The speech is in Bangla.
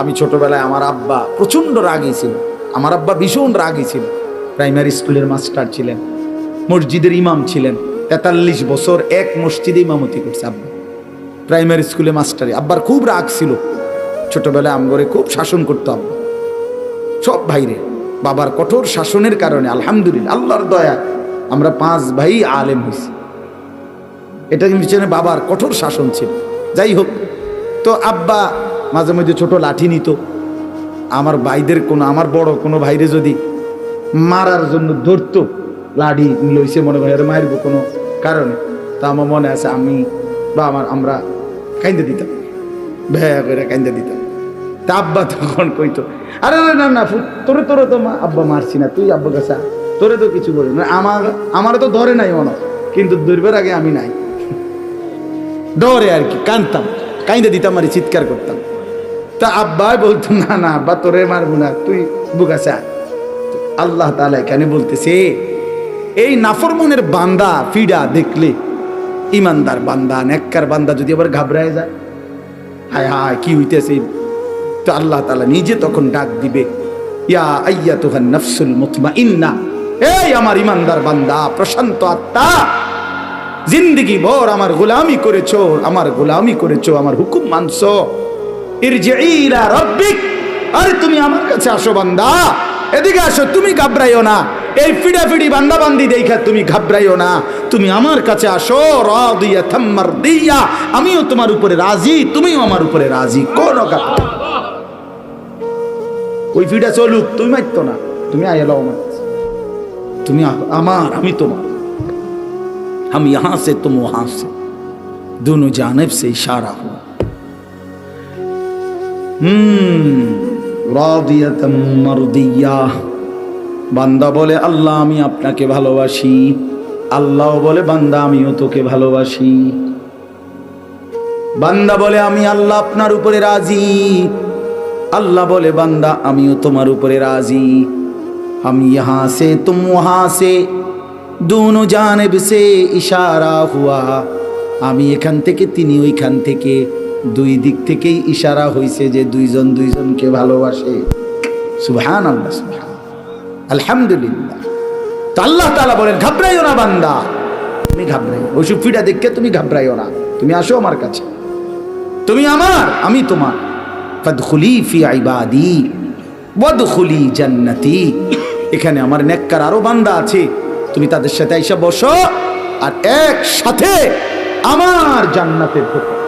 আমি ছোটবেলায় আমার আব্বা প্রচণ্ড রাগী ছিল। আমার আব্বা ভীষণ রাগী ছিল। প্রাইমারি স্কুলের মাস্টার ছিলেন, মসজিদের ইমাম ছিলেন। তেতাল্লিশ বছর এক মসজিদে ইমামতি করছে আব্বা। প্রাইমারি স্কুলে মাস্টারে, আব্বার খুব রাগ ছিল। ছোটবেলায় আমগরে খুব শাসন করতো আব্বা। সব ভাইরে, বাবার কঠোর শাসনের কারণে আলহামদুলিল্লাহ, আল্লাহর দয়া, আমরা পাঁচ ভাই আলেম হয়েছি। এটা পিছনে বাবার কঠোর শাসন ছিল। যাই হোক, তো আব্বা মাঝে মধ্যে ছোট লাঠি নিত। আমার ভাইদের কোনো, আমার বড় কোনো ভাইরে যদি মারার জন্য ধরতো, লাঠি লইছে মনে হয় আর মারবো কোনো কারণে। তা আমার মনে আছে আমি বা আমার আমরা কাইন্দে দিতাম। ভ্যা করে কাইন্দে দিতাম। তা আব্বা তখন কইতো, আরে না না তোরে তোরে তো মা, আব্বা মারছি না, তুই আব্বা কাছে তোরে তো কিছু বলি না, আমার আমার তো ধরে নাই মনে কিন্তু ধরবার আগে আমি নাই। ডরে আর কি কানতাম কাইন্দে দিতাম আর চিৎকার করতাম। তা আব্বাই বলতো, না না, আব্বা, তোরে মারবো না, তুই বুকাছে। আল্লাহ তাআলা এখানে বলতেছে, এই নাফরমনের বান্দা, ফিডা দেখলে ইমানদার বান্দা, নেককার বান্দা যদি আবার ঘাবড়ায় যায়। হায় হায়, কি হইতেছে? তো আল্লাহ তালা নিজে তখন ডাক দিবে, ইয়া আইয়া তুহান নফসুল মুতমাইন্না, এই আমার ইমানদার বান্দা, প্রশান্ত আত্মা, জিন্দগি ভর আমার গোলামি করেছ, আমার গোলামি করেছ, আমার হুকুম মানছো। ইরজিই ইলা রাব্বিক আরে তুমি আমার কাছে আসো বান্দা এদিকে আসো তুমি ঘাবড়াইও না এই ফিডা ফিডি বান্দা বান্দি দেখা তুমি ঘাবড়াইও না তুমি আমার কাছে আসো রাদিয়া থাম্মার দিয়া আমিও তোমার উপরে রাজি তুমিও আমার উপরে রাজি কোন কথা ওই ফিডা চলুক তুমি মারতো না তুমি আইলো আমার কাছে। তুমি আ- আমার আমি তোমার हम यहां से तुम वहां से दोनों जानब से इशारा हुआ हम्म রাদিয়াতাম মারদিয়া বান্দা বলে আল্লাহ আমি আপনাকে ভালোবাসি আল্লাহ বলে বান্দা আমিও তোকে ভালোবাসি বান্দা বলে আমি আল্লাহ আপনার উপরে রাজি আল্লাহ বলে বান্দা আমিও তোমার উপরে রাজি हम यहाँ से तुम वहाँ से दोनों जानब से ইশারা হুয়া আমি এখান থেকে তিনি ওইখান থেকে দুই দিক থেকেই ইশারা হয়েছে যে দুইজন দুইজনকে ভালোবাসে। সুবহান আল্লাহ সুবহান আলহামদুলিল্লাহ। তো আল্লাহ তাআলা বলেন, ঘাবড়াইও না বান্দা। তুমি ঘাবড়াইও ওই সুফিটা দেখে তুমি ঘাবড়াইও না। তুমি আসো আমার কাছে। তুমি আমার, আমি তোমার। ফাদখুলি ফি ইবাদি, ওয়াদখুলি জান্নাতি। এখানে আমার নেককার আরও বান্দা আছে। তুমি তাদের সাথে আইসা বসো আর একসাথে আমার জান্নাতে ঢোকো